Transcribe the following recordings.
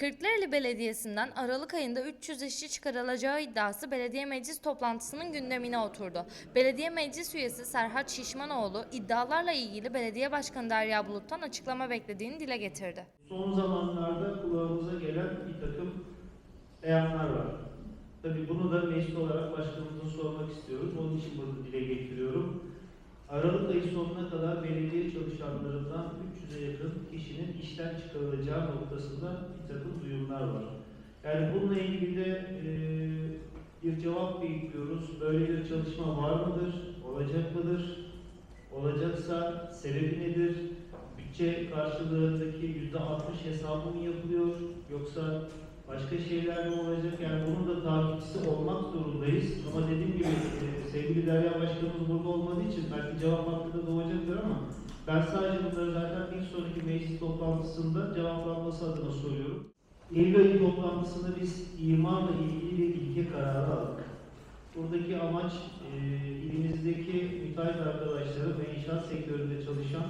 Kırklareli Belediyesi'nden Aralık ayında 300 işçi çıkarılacağı iddiası belediye meclis toplantısının gündemine oturdu. Belediye meclis üyesi Serhat Şişmanoğlu iddialarla ilgili belediye başkanı Derya Bulut'tan açıklama beklediğini dile getirdi. Son zamanlarda kulağımıza gelen bir takım beyanlar var. Tabii bunu da meclis olarak başkanımıza sormak istiyoruz. Onun için bunu dile getiriyorum. Aralık ayı sonuna kadar 300'e yakın kişinin işten çıkarılacağı noktasında bir takım duyumlar var. Yani bununla ilgili de e, bir cevap bekliyoruz. Böyle bir çalışma var mıdır? Olacak mıdır? Olacaksa sebebi nedir? Bütçe karşılığındaki yüzde altmış hesabı mı yapılıyor? Yoksa başka şeyler mi olacak? Yani bunun da takipçisi olmak zorundayız. Ama dediğim gibi e, sevgili Derya Başkanımız burada olmadığı için belki cevap hakkı da doğacaktır ama ben sadece bunları zaten bir sonraki meclis toplantısında cevaplanması adına soruyorum. Eylül ayı toplantısında biz imarla ilgili bir ilke kararı aldık. Buradaki amaç e, ilimizdeki müteahhit arkadaşları ve inşaat sektöründe çalışan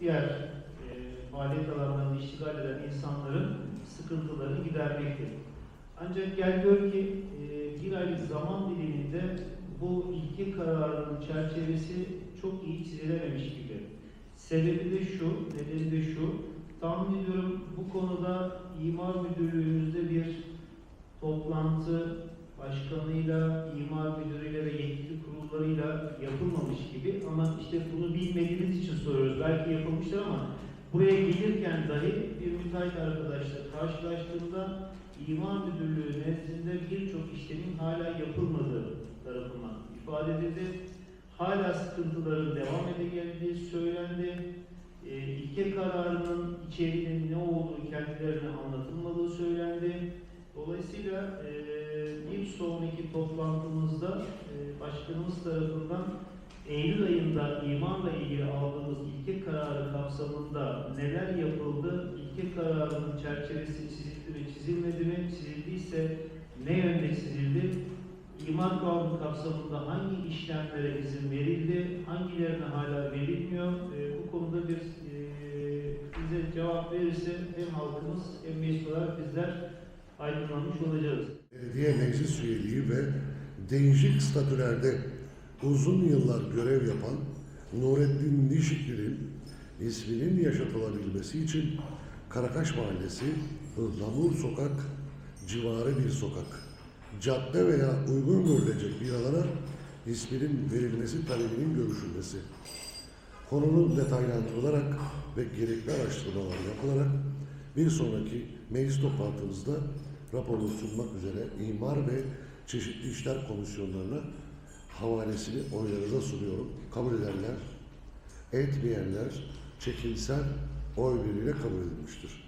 diğer e, faaliyet alanlarını iştigal eden insanların sıkıntılarını gidermektir. Ancak gel gör ki e, bir aylık zaman diliminde bu ilke kararının çerçevesi çok iyi çizilememiş gibi. Sebebi de şu, nedeni de şu, tahmin ediyorum bu konuda imar müdürlüğümüzde bir toplantı başkanıyla, imar müdürüyle ve yetkili kurullarıyla yapılmamış gibi ama işte bunu bilmediğimiz için soruyoruz. Belki yapılmıştır ama buraya gelirken dahi bir müteahhit arkadaşla karşılaştığımda imar müdürlüğü nezdinde birçok işlemin hala yapılmadığı tarafından ifade edildi. Hala sıkıntıların devam ede geldiği söylendi. E, ilke kararının içeriğinin ne olduğu kendilerine anlatılmadığı söylendi. Dolayısıyla e, bir sonraki toplantımızda e, başkanımız tarafından Eylül ayında imarla ilgili aldığımız ilke kararı kapsamında neler yapıldı, ilke kararının çerçevesi çizildi mi, çizilmedi mi, çizildiyse ne yönde çizildi, imar kanunu kapsamında hangi işlemlere izin verildi, hangilerine hala verilmiyor, e, bu konuda bir e, bize cevap verirse hem halkımız hem meclis olarak bizler aydınlanmış olacağız. belediye meclis üyeliği ve değişik statülerde uzun yıllar görev yapan Nurettin Nişikli'nin isminin yaşatılabilmesi için Karakaş Mahallesi, Ihlamur Sokak civarı bir sokak, cadde veya uygun görülecek bir alana isminin verilmesi talebinin görüşülmesi. Konunun detaylandırılarak ve gerekli araştırmalar yapılarak bir sonraki meclis toplantımızda raporunu sunmak üzere imar ve çeşitli işler komisyonlarına havalesini oylarınıza sunuyorum. Kabul edenler, etmeyenler çekimsel oy birliğiyle kabul edilmiştir.